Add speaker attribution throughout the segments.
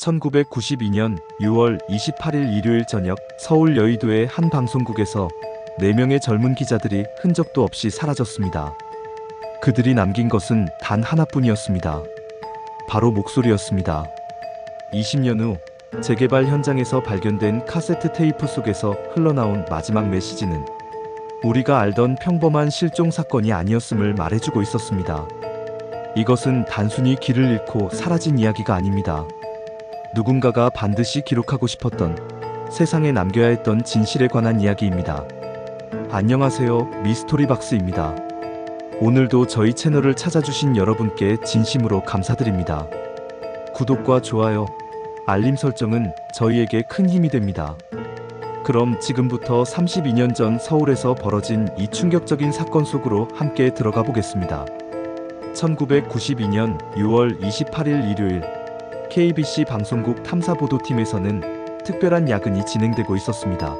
Speaker 1: 1992년 6월 28일 일요일 저녁 서울 여의도의 한 방송국에서 4명의 젊은 기자들이 흔적도 없이 사라졌습니다. 그들이 남긴 것은 단 하나뿐이었습니다. 바로 목소리였습니다. 20년 후 재개발 현장에서 발견된 카세트 테이프 속에서 흘러나온 마지막 메시지는 우리가 알던 평범한 실종 사건이 아니었음을 말해주고 있었습니다. 이것은 단순히 길을 잃고 사라진 이야기가 아닙니다. 누군가가 반드시 기록하고 싶었던 세상에 남겨야 했던 진실에 관한 이야기입니다. 안녕하세요. 미스토리 박스입니다. 오늘도 저희 채널을 찾아주신 여러분께 진심으로 감사드립니다. 구독과 좋아요, 알림 설정은 저희에게 큰 힘이 됩니다. 그럼 지금부터 32년 전 서울에서 벌어진 이 충격적인 사건 속으로 함께 들어가 보겠습니다. 1992년 6월 28일 일요일 KBC 방송국 탐사보도팀에서는 특별한 야근이 진행되고 있었습니다.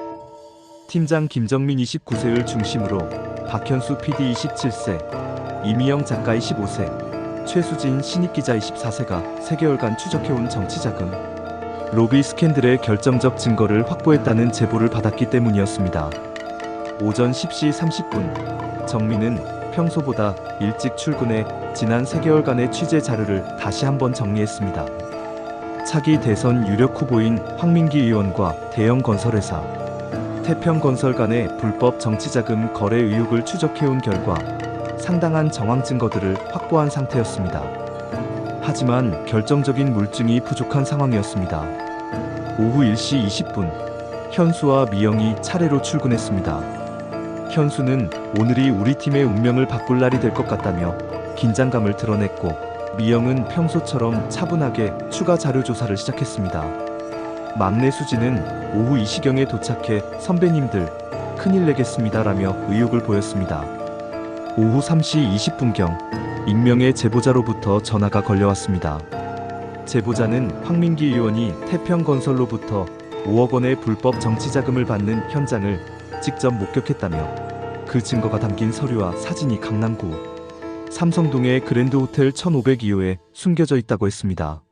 Speaker 1: 팀장 김정민 29세를 중심으로 박현수 PD 27세, 이미영 작가 25세, 최수진 신입기자 24세가 3개월간 추적해온 정치자금, 로비 스캔들의 결정적 증거를 확보했다는 제보를 받았기 때문이었습니다. 오전 10시 30분, 정민은 평소보다 일찍 출근해 지난 3개월간의 취재 자료를 다시 한번 정리했습니다. 차기 대선 유력 후보인 황민기 의원과 대형 건설회사, 태평건설 간의 불법 정치자금 거래 의혹을 추적해온 결과 상당한 정황 증거들을 확보한 상태였습니다. 하지만 결정적인 물증이 부족한 상황이었습니다. 오후 1시 20분, 현수와 미영이 차례로 출근했습니다. 현수는 오늘이 우리 팀의 운명을 바꿀 날이 될 것 같다며 긴장감을 드러냈고, 미영은 평소처럼 차분하게 추가 자료 조사를 시작했습니다. 막내 수지는 오후 이 시경에 도착해 선배님들 큰일 내겠습니다라며 의욕을 보였습니다. 오후 3시 20분경 익명의 제보자로부터 전화가 걸려왔습니다. 제보자는 황민기 의원이 태평건설로부터 5억 원의 불법 정치자금을 받는 현장을 직접 목격했다며 그 증거가 담긴 서류와 사진이 강남구 삼성동의 그랜드 호텔 1502호에 숨겨져 있다고 했습니다.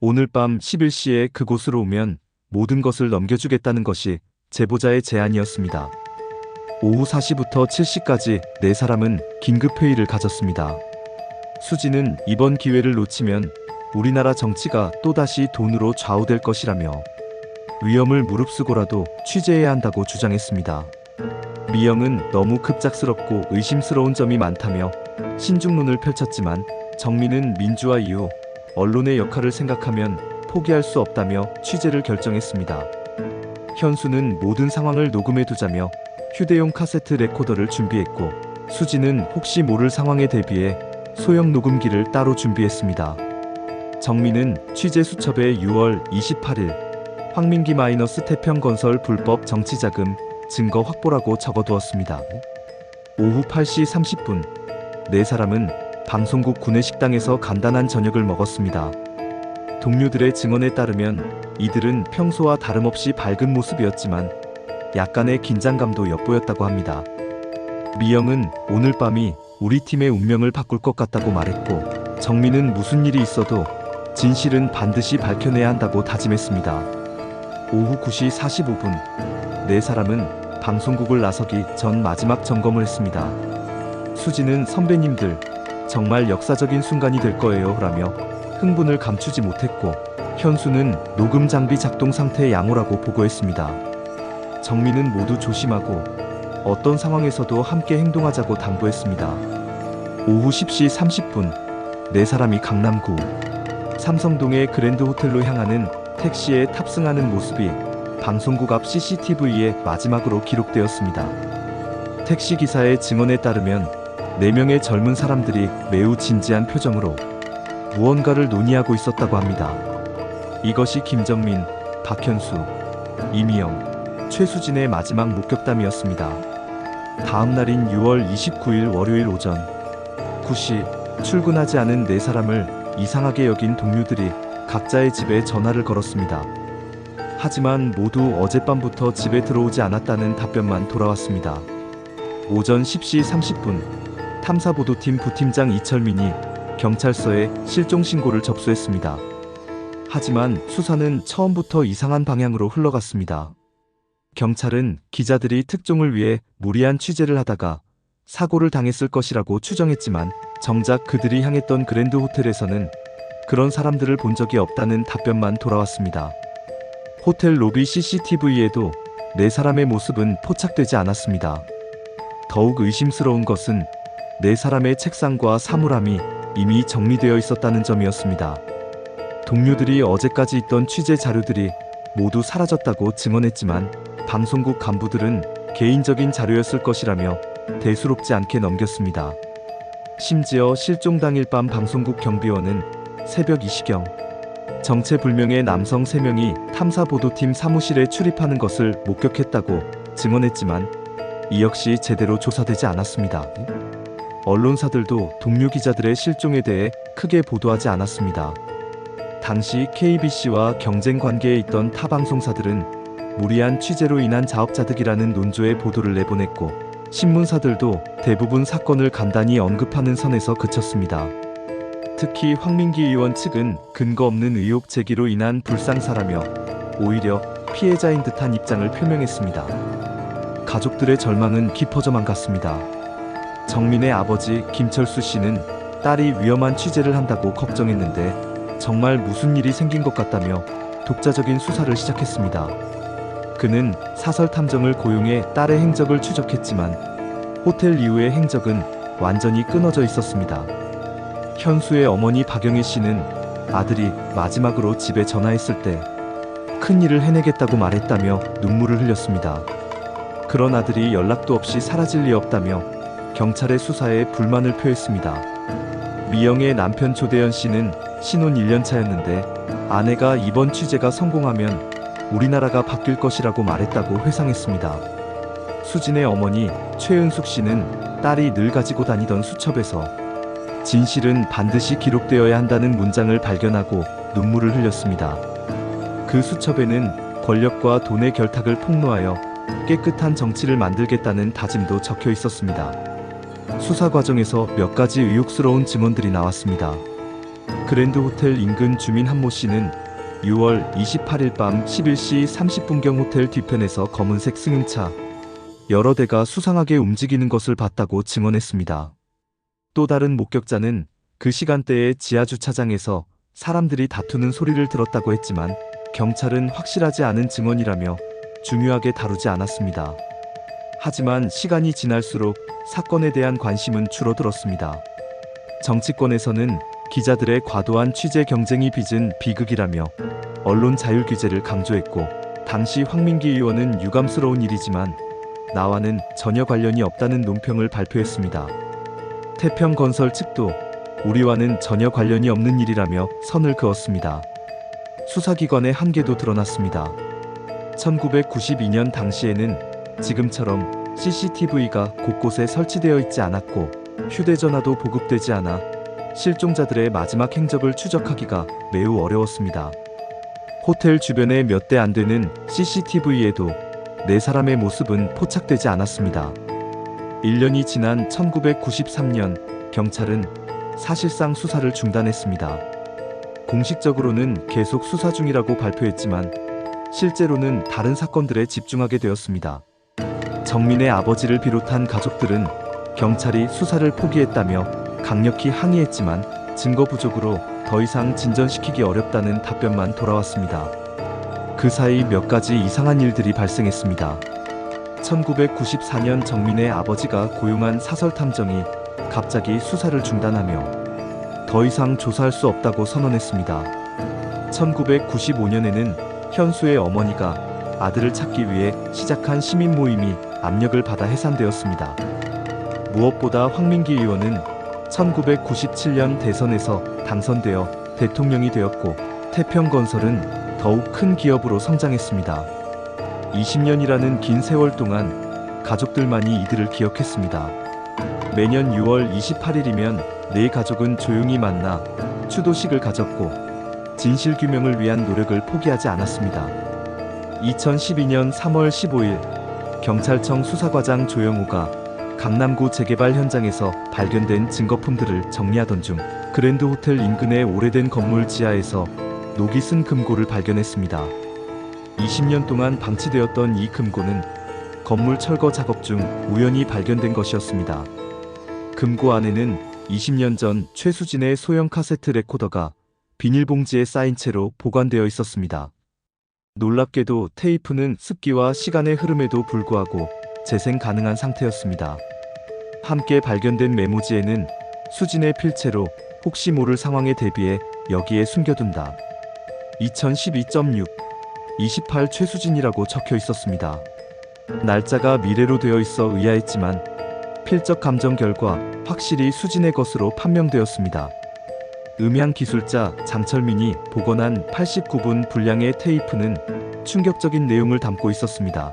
Speaker 1: 오늘 밤 11시에 그곳으로 오면 모든 것을 넘겨주겠다는 것이 제보자의 제안이었습니다. 오후 4시부터 7시까지 네 사람은 긴급 회의를 가졌습니다. 수지는 이번 기회를 놓치면 우리나라 정치가 또다시 돈으로 좌우될 것이라며 위험을 무릅쓰고라도 취재해야 한다고 주장했습니다. 미영은 너무 급작스럽고 의심스러운 점이 많다며 신중론을 펼쳤지만 정민은 민주화 이후 언론의 역할을 생각하면 포기할 수 없다며 취재를 결정했습니다. 현수는 모든 상황을 녹음해 두자며 휴대용 카세트 레코더를 준비했고 수지는 혹시 모를 상황에 대비해 소형 녹음기를 따로 준비했습니다. 정민은 취재 수첩에 6월 28일 황민기 마이너스 태평건설 불법 정치자금 증거 확보라고 적어두었습니다. 오후 8시 30분 네 사람은 방송국 구내식당에서 간단한 저녁을 먹었습니다. 동료들의 증언에 따르면 이들은 평소와 다름없이 밝은 모습이었지만 약간의 긴장감도 엿보였다고 합니다. 미영은 오늘 밤이 우리 팀의 운명을 바꿀 것 같다고 말했고 정민은 무슨 일이 있어도 진실은 반드시 밝혀내야 한다고 다짐했습니다. 오후 9시 45분 네 사람은 방송국을 나서기 전 마지막 점검을 했습니다. 수지는 선배님들 정말 역사적인 순간이 될 거예요 라며 흥분을 감추지 못했고 현수는 녹음 장비 작동 상태의 양호라고 보고했습니다. 정민은 모두 조심하고 어떤 상황에서도 함께 행동하자고 당부했습니다. 오후 10시 30분 네 사람이 강남구 삼성동의 그랜드 호텔로 향하는 택시에 탑승하는 모습이 방송국 앞 CCTV에 마지막으로 기록되었습니다. 택시 기사의 증언에 따르면 4명의 젊은 사람들이 매우 진지한 표정으로 무언가를 논의하고 있었다고 합니다. 이것이 김정민, 박현수, 이미영, 최수진의 마지막 목격담이었습니다. 다음 날인 6월 29일 월요일 오전 9시 출근하지 않은 네 사람을 이상하게 여긴 동료들이 각자의 집에 전화를 걸었습니다. 하지만 모두 어젯밤부터 집에 들어오지 않았다는 답변만 돌아왔습니다. 오전 10시 30분 탐사보도팀 부팀장 이철민이 경찰서에 실종 신고를 접수했습니다. 하지만 수사는 처음부터 이상한 방향으로 흘러갔습니다. 경찰은 기자들이 특종을 위해 무리한 취재를 하다가 사고를 당했을 것이라고 추정했지만 정작 그들이 향했던 그랜드 호텔에서는 그런 사람들을 본 적이 없다는 답변만 돌아왔습니다. 호텔 로비 CCTV에도 네 사람의 모습은 포착되지 않았습니다. 더욱 의심스러운 것은 네 사람의 책상과 사물함이 이미 정리되어 있었다는 점이었습니다. 동료들이 어제까지 있던 취재 자료들이 모두 사라졌다고 증언했지만 방송국 간부들은 개인적인 자료였을 것이라며 대수롭지 않게 넘겼습니다. 심지어 실종 당일 밤 방송국 경비원은 새벽 2시경 정체불명의 남성 3명이 탐사보도팀 사무실에 출입하는 것을 목격했다고 증언했지만 이 역시 제대로 조사되지 않았습니다. 언론사들도 동료 기자들의 실종에 대해 크게 보도하지 않았습니다. 당시 KBC와 경쟁 관계에 있던 타 방송사들은 무리한 취재로 인한 자업자득이라는 논조의 보도를 내보냈고 신문사들도 대부분 사건을 간단히 언급하는 선에서 그쳤습니다. 특히 황민기 의원 측은 근거 없는 의혹 제기로 인한 불상사라며 오히려 피해자인 듯한 입장을 표명했습니다. 가족들의 절망은 깊어져만 갔습니다. 정민의 아버지 김철수 씨는 딸이 위험한 취재를 한다고 걱정했는데 정말 무슨 일이 생긴 것 같다며 독자적인 수사를 시작했습니다. 그는 사설 탐정을 고용해 딸의 행적을 추적했지만 호텔 이후의 행적은 완전히 끊어져 있었습니다. 현수의 어머니 박영애 씨는 아들이 마지막으로 집에 전화했을 때 큰 일을 해내겠다고 말했다며 눈물을 흘렸습니다. 그런 아들이 연락도 없이 사라질 리 없다며 경찰의 수사에 불만을 표했습니다. 미영의 남편 조대현 씨는 신혼 1년 차였는데 아내가 이번 취재가 성공하면 우리나라가 바뀔 것이라고 말했다고 회상했습니다. 수진의 어머니 최은숙 씨는 딸이 늘 가지고 다니던 수첩에서 진실은 반드시 기록되어야 한다는 문장을 발견하고 눈물을 흘렸습니다. 그 수첩에는 권력과 돈의 결탁을 폭로하여 깨끗한 정치를 만들겠다는 다짐도 적혀 있었습니다. 수사 과정에서 몇 가지 의혹스러운 증언들이 나왔습니다. 그랜드 호텔 인근 주민 한모 씨는 6월 28일 밤 11시 30분경 호텔 뒤편에서 검은색 승용차 여러 대가 수상하게 움직이는 것을 봤다고 증언했습니다. 또 다른 목격자는 그 시간대에 지하 주차장에서 사람들이 다투는 소리를 들었다고 했지만 경찰은 확실하지 않은 증언이라며 중요하게 다루지 않았습니다. 하지만 시간이 지날수록 사건에 대한 관심은 줄어들었습니다. 정치권에서는 기자들의 과도한 취재 경쟁이 빚은 비극이라며 언론 자율 규제를 강조했고 당시 황민기 의원은 유감스러운 일이지만 나와는 전혀 관련이 없다는 논평을 발표했습니다. 태평건설 측도 우리와는 전혀 관련이 없는 일이라며 선을 그었습니다. 수사기관의 한계도 드러났습니다. 1992년 당시에는 지금처럼 CCTV가 곳곳에 설치되어 있지 않았고 휴대전화도 보급되지 않아 실종자들의 마지막 행적을 추적하기가 매우 어려웠습니다. 호텔 주변에 몇대 안 되는 CCTV에도 네 사람의 모습은 포착되지 않았습니다. 1년이 지난 1993년 경찰은 사실상 수사를 중단했습니다. 공식적으로는 계속 수사 중이라고 발표했지만 실제로는 다른 사건들에 집중하게 되었습니다. 정민의 아버지를 비롯한 가족들은 경찰이 수사를 포기했다며 강력히 항의했지만 증거 부족으로 더 이상 진전시키기 어렵다는 답변만 돌아왔습니다. 그 사이 몇 가지 이상한 일들이 발생했습니다. 1994년 정민의 아버지가 고용한 사설 탐정이 갑자기 수사를 중단하며 더 이상 조사할 수 없다고 선언했습니다. 1995년에는 현수의 어머니가 아들을 찾기 위해 시작한 시민 모임이 압력을 받아 해산되었습니다. 무엇보다 황민기 의원은 1997년 대선에서 당선되어 대통령이 되었고 태평건설은 더욱 큰 기업으로 성장했습니다. 20년이라는 긴 세월 동안 가족들만이 이들을 기억했습니다. 매년 6월 28일이면 네 가족은 조용히 만나 추도식을 가졌고 진실규명을 위한 노력을 포기하지 않았습니다. 2012년 3월 15일 경찰청 수사과장 조영우가 강남구 재개발 현장에서 발견된 증거품들을 정리하던 중 그랜드 호텔 인근의 오래된 건물 지하에서 녹이 쓴 금고를 발견했습니다. 20년 동안 방치되었던 이 금고는 건물 철거 작업 중 우연히 발견된 것이었습니다. 금고 안에는 20년 전 최수진의 소형 카세트 레코더가 비닐봉지에 쌓인 채로 보관되어 있었습니다. 놀랍게도 테이프는 습기와 시간의 흐름에도 불구하고 재생 가능한 상태였습니다. 함께 발견된 메모지에는 수진의 필체로 혹시 모를 상황에 대비해 여기에 숨겨둔다. 2012.6 28 최수진이라고 적혀 있었습니다. 날짜가 미래로 되어 있어 의아했지만 필적 감정 결과 확실히 수진의 것으로 판명되었습니다. 음향 기술자 장철민이 복원한 89분 분량의 테이프는 충격적인 내용을 담고 있었습니다.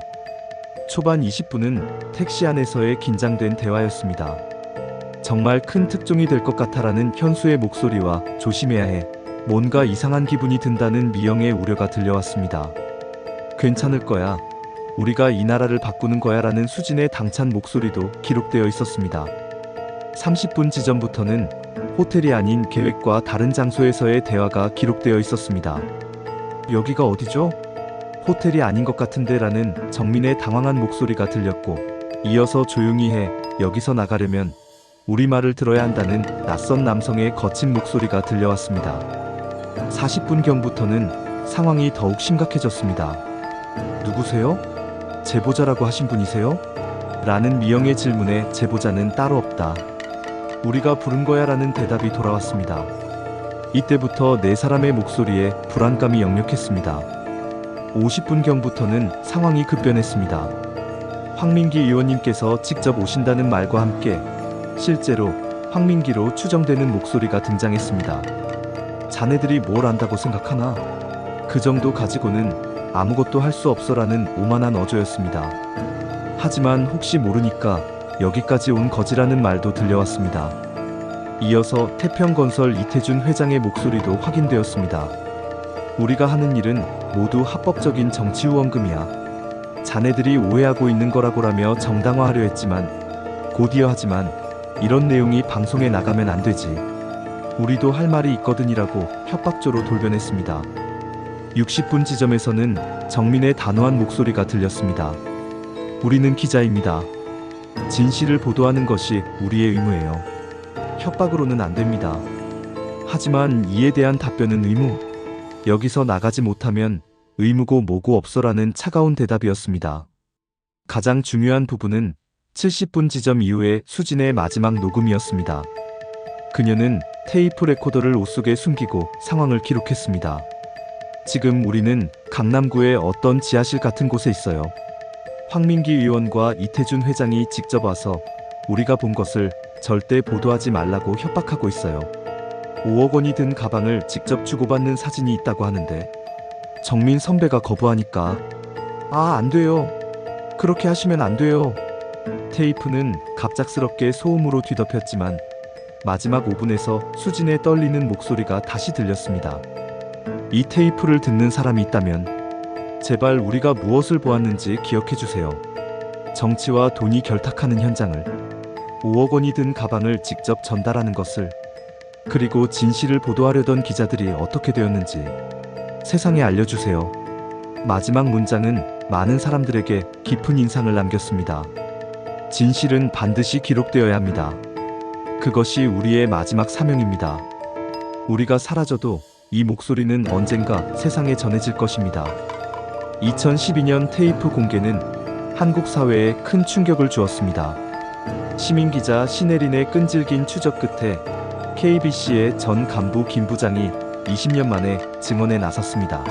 Speaker 1: 초반 20분은 택시 안에서의 긴장된 대화였습니다. 정말 큰 특종이 될 것 같아라는 현수의 목소리와 조심해야 해. 뭔가 이상한 기분이 든다는 미영의 우려가 들려왔습니다. 괜찮을 거야. 우리가 이 나라를 바꾸는 거야 라는 수진의 당찬 목소리도 기록되어 있었습니다. 30분 지점부터는 호텔이 아닌 계획과 다른 장소에서의 대화가 기록되어 있었습니다. 여기가 어디죠? 호텔이 아닌 것 같은데 라는 정민의 당황한 목소리가 들렸고 이어서 조용히 해 여기서 나가려면 우리 말을 들어야 한다는 낯선 남성의 거친 목소리가 들려왔습니다. 40분경부터는 상황이 더욱 심각해졌습니다. 누구세요? 제보자라고 하신 분이세요? 라는 미영의 질문에 제보자는 따로 없다. 우리가 부른 거야 라는 대답이 돌아왔습니다. 이때부터 네 사람의 목소리에 불안감이 역력했습니다. 50분경부터는 상황이 급변했습니다. 황민기 의원님께서 직접 오신다는 말과 함께 실제로 황민기로 추정되는 목소리가 등장했습니다. 자네들이 뭘 안다고 생각하나? 그 정도 가지고는 아무것도 할 수 없어라는 오만한 어조였습니다. 하지만 혹시 모르니까 여기까지 온 거지라는 말도 들려왔습니다. 이어서 태평건설 이태준 회장의 목소리도 확인되었습니다. 우리가 하는 일은 모두 합법적인 정치 후원금이야. 자네들이 오해하고 있는 거라고라며 정당화하려 했지만 곧이어 하지만 이런 내용이 방송에 나가면 안 되지. 우리도 할 말이 있거든이라고 협박조로 돌변했습니다. 60분 지점에서는 정민의 단호한 목소리가 들렸습니다. 우리는 기자입니다. 진실을 보도하는 것이 우리의 의무예요. 협박으로는 안 됩니다. 하지만 이에 대한 답변은 의무. 여기서 나가지 못하면 의무고 뭐고 없어라는 차가운 대답이었습니다. 가장 중요한 부분은 70분 지점 이후에 수진의 마지막 녹음이었습니다. 그녀는 테이프 레코더를 옷 속에 숨기고 상황을 기록했습니다. 지금 우리는 강남구의 어떤 지하실 같은 곳에 있어요. 황민기 의원과 이태준 회장이 직접 와서 우리가 본 것을 절대 보도하지 말라고 협박하고 있어요. 5억 원이 든 가방을 직접 주고받는 사진이 있다고 하는데 정민 선배가 거부하니까 아, 안 돼요. 그렇게 하시면 안 돼요. 테이프는 갑작스럽게 소음으로 뒤덮였지만 마지막 5분에서 수진의 떨리는 목소리가 다시 들렸습니다. 이 테이프를 듣는 사람이 있다면 제발 우리가 무엇을 보았는지 기억해 주세요. 정치와 돈이 결탁하는 현장을 5억 원이 든 가방을 직접 전달하는 것을 그리고 진실을 보도하려던 기자들이 어떻게 되었는지 세상에 알려주세요. 마지막 문장은 많은 사람들에게 깊은 인상을 남겼습니다. 진실은 반드시 기록되어야 합니다. 그것이 우리의 마지막 사명입니다. 우리가 사라져도 이 목소리는 언젠가 세상에 전해질 것입니다. 2012년 테이프 공개는 한국 사회에 큰 충격을 주었습니다. 시민기자 신혜린의 끈질긴 추적 끝에 KBC의 전 간부 김 부장이 20년 만에 증언에 나섰습니다.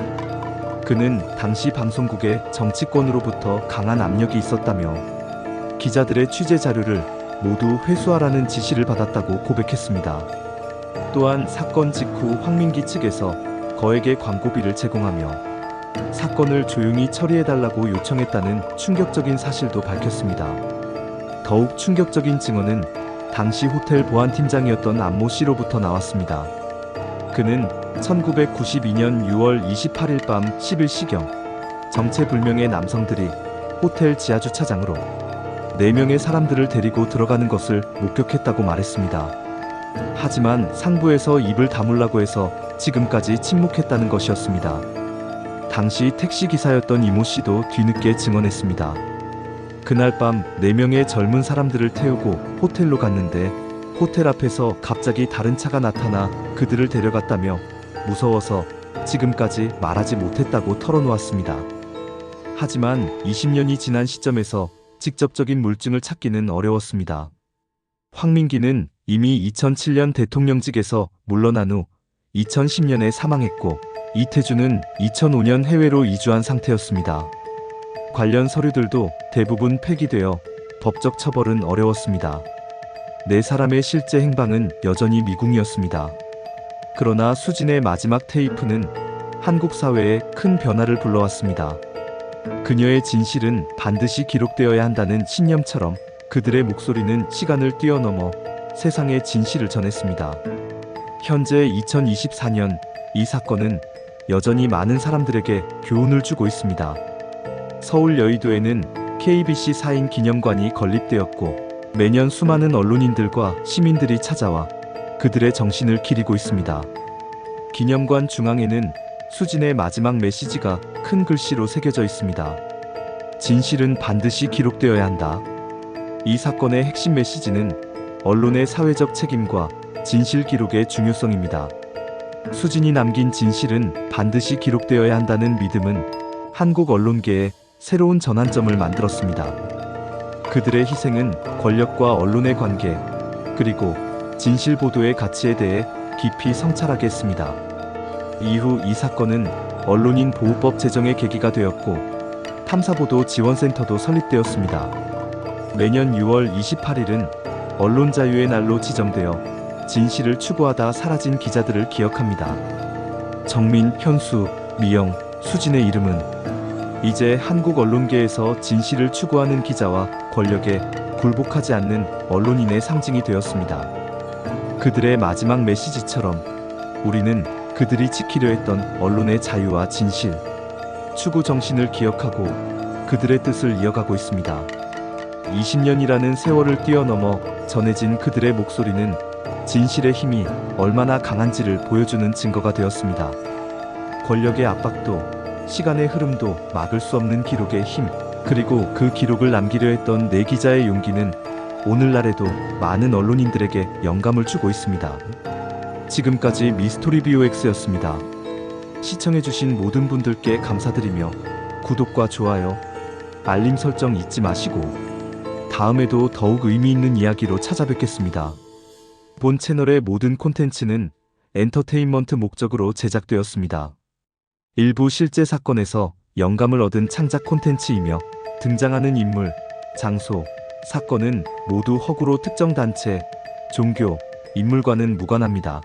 Speaker 1: 그는 당시 방송국의 정치권으로부터 강한 압력이 있었다며 기자들의 취재 자료를 모두 회수하라는 지시를 받았다고 고백했습니다. 또한 사건 직후 황민기 측에서 거액의 광고비를 제공하며 사건을 조용히 처리해달라고 요청했다는 충격적인 사실도 밝혔습니다. 더욱 충격적인 증언은 당시 호텔 보안팀장이었던 안모 씨로부터 나왔습니다. 그는 1992년 6월 28일 밤 11시경 정체불명의 남성들이 호텔 지하주차장으로 4명의 사람들을 데리고 들어가는 것을 목격했다고 말했습니다. 하지만 상부에서 입을 다물라고 해서 지금까지 침묵했다는 것이었습니다. 당시 택시 기사였던 이모 씨도 뒤늦게 증언했습니다. 그날 밤 4명의 젊은 사람들을 태우고 호텔로 갔는데 호텔 앞에서 갑자기 다른 차가 나타나 그들을 데려갔다며 무서워서 지금까지 말하지 못했다고 털어놓았습니다. 하지만 20년이 지난 시점에서 직접적인 물증을 찾기는 어려웠습니다. 황민기는 이미 2007년 대통령직에서 물러난 후 2010년에 사망했고 이태주는 2005년 해외로 이주한 상태였습니다. 관련 서류들도 대부분 폐기되어 법적 처벌은 어려웠습니다. 네 사람의 실제 행방은 여전히 미궁이었습니다. 그러나 수진의 마지막 테이프는 한국 사회에 큰 변화를 불러왔습니다. 그녀의 진실은 반드시 기록되어야 한다는 신념처럼 그들의 목소리는 시간을 뛰어넘어 세상의 진실을 전했습니다. 현재 2024년 이 사건은 여전히 많은 사람들에게 교훈을 주고 있습니다. 서울 여의도에는 KBC 4인 기념관이 건립되었고 매년 수많은 언론인들과 시민들이 찾아와 그들의 정신을 기리고 있습니다. 기념관 중앙에는 수진의 마지막 메시지가 큰 글씨로 새겨져 있습니다. 진실은 반드시 기록되어야 한다. 이 사건의 핵심 메시지는 언론의 사회적 책임과 진실 기록의 중요성입니다. 수진이 남긴 진실은 반드시 기록되어야 한다는 믿음은 한국 언론계에 새로운 전환점을 만들었습니다. 그들의 희생은 권력과 언론의 관계, 그리고 진실 보도의 가치에 대해 깊이 성찰하게 했습니다. 이후 이 사건은 언론인 보호법 제정의 계기가 되었고 탐사보도 지원센터도 설립되었습니다. 매년 6월 28일은 언론 자유의 날로 지정되어 진실을 추구하다 사라진 기자들을 기억합니다. 정민, 현수, 미영, 수진의 이름은 이제 한국 언론계에서 진실을 추구하는 기자와 권력에 굴복하지 않는 언론인의 상징이 되었습니다. 그들의 마지막 메시지처럼 우리는 그들이 지키려 했던 언론의 자유와 진실, 추구 정신을 기억하고 그들의 뜻을 이어가고 있습니다. 20년이라는 세월을 뛰어넘어 전해진 그들의 목소리는 진실의 힘이 얼마나 강한지를 보여주는 증거가 되었습니다. 권력의 압박도 시간의 흐름도 막을 수 없는 기록의 힘, 그리고 그 기록을 남기려 했던 내 기자의 용기는 오늘날에도 많은 언론인들에게 영감을 주고 있습니다. 지금까지 미스토리 BOX였습니다. 시청해주신 모든 분들께 감사드리며 구독과 좋아요, 알림 설정 잊지 마시고 다음에도 더욱 의미 있는 이야기로 찾아뵙겠습니다. 본 채널의 모든 콘텐츠는 엔터테인먼트 목적으로 제작되었습니다. 일부 실제 사건에서 영감을 얻은 창작 콘텐츠이며 등장하는 인물, 장소, 사건은 모두 허구로 특정 단체, 종교, 인물과는 무관합니다.